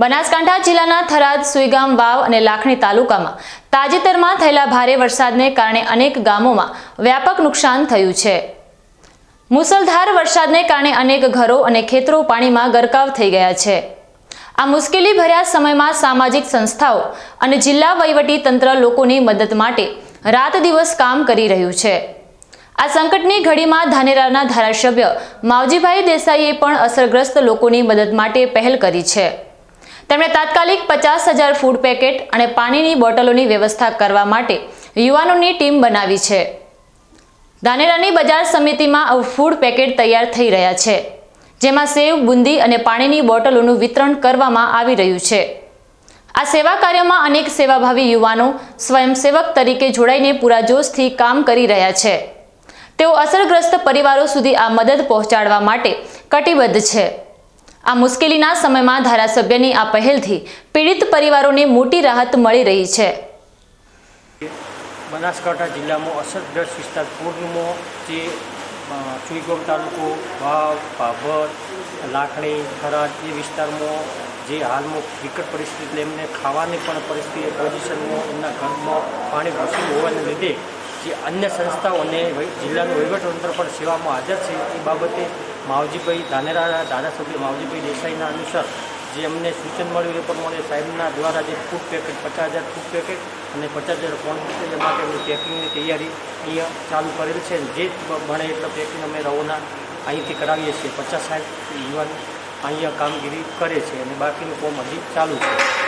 બનાસકાંઠા જિલ્લાના થરાદ, સુઈગામ, વાવ અને લાખણી તાલુકામાં તાજેતરમાં થયેલા ભારે વરસાદને કારણે અનેક ગામોમાં વ્યાપક નુકસાન થયું છે. મુસળધાર વરસાદને કારણે અનેક ઘરો અને ખેતરો પાણીમાં ગરકાવ થઈ ગયા છે. આ મુશ્કેલી ભર્યા સમયમાં સામાજિક સંસ્થાઓ અને જિલ્લા વહીવટી તંત્ર લોકોની મદદ માટે રાત દિવસ કામ કરી રહ્યું છે. આ સંકટની ઘડીમાં ધાનેરાના ધારાસભ્ય માવજીભાઈ દેસાઈએ પણ અસરગ્રસ્ત લોકોની મદદ માટે પહેલ કરી છે. તેમણે તાત્કાલિક પચાસ હજાર ફૂડ પેકેટ અને પાણીની બોટલોની વ્યવસ્થા કરવા માટે યુવાનોની ટીમ બનાવી છે. ધાનેરાની બજાર સમિતિમાં ફૂડ પેકેટ તૈયાર થઈ રહ્યા છે, જેમાં સેવ, બુંદી અને પાણીની બોટલોનું વિતરણ કરવામાં આવી રહ્યું છે. આ સેવા કાર્યમાં અનેક સેવાભાવી યુવાનો સ્વયંસેવક તરીકે જોડાઈને પૂરા જોશથી કામ કરી રહ્યા છે. તેઓ અસરગ્રસ્ત પરિવારો સુધી આ મદદ પહોંચાડવા માટે કટિબદ્ધ છે. આ મુશ્કેલીના સમયમાં ધારાસભ્યની આ પહેલથી પીડિત પરિવારોને મોટી રાહત મળી રહી છે. બનાસકાંઠા જિલ્લામાં અસરગ્રસ્ત વિસ્તાર પૂર્ણમાં જે સુઈગામ તાલુકો, વાવ, ભાભર, લાખણી, થરાદ એ વિસ્તારમાં જે હાલમાં વિકટ પરિસ્થિતિ એમને ખાવાની પણ પરિસ્થિતિ, પોઝિશનમાં એમના ઘરમાં પાણી ઘૂસેલું હોવાને લીધે જે અન્ય સંસ્થાઓને જિલ્લાનું વહીવટતંત્ર પણ સેવામાં હાજર છે. એ બાબતે માવજીભાઈ ધાનેરા ધારાસભ્ય માવજીભાઈ દેસાઈના અનુસાર જે અમને સૂચન મળ્યું એ પ્રમાણે સાહેબના દ્વારા જે ફૂડ પેકેટ, પચાસ હજાર ફૂડ પેકેટ અને પચાસ હજાર ક્વોન્ટિટી માટે એમની પેકિંગની તૈયારી અહીંયા ચાલુ કરેલ છે. જે ભણે એટલો પેકિંગ અમે રવોના અહીંથી કરાવીએ છીએ. પચાસ સાઠ યુવાન અહીંયા કામગીરી કરે છે અને બાકીનું કોમ હજી ચાલુ છે.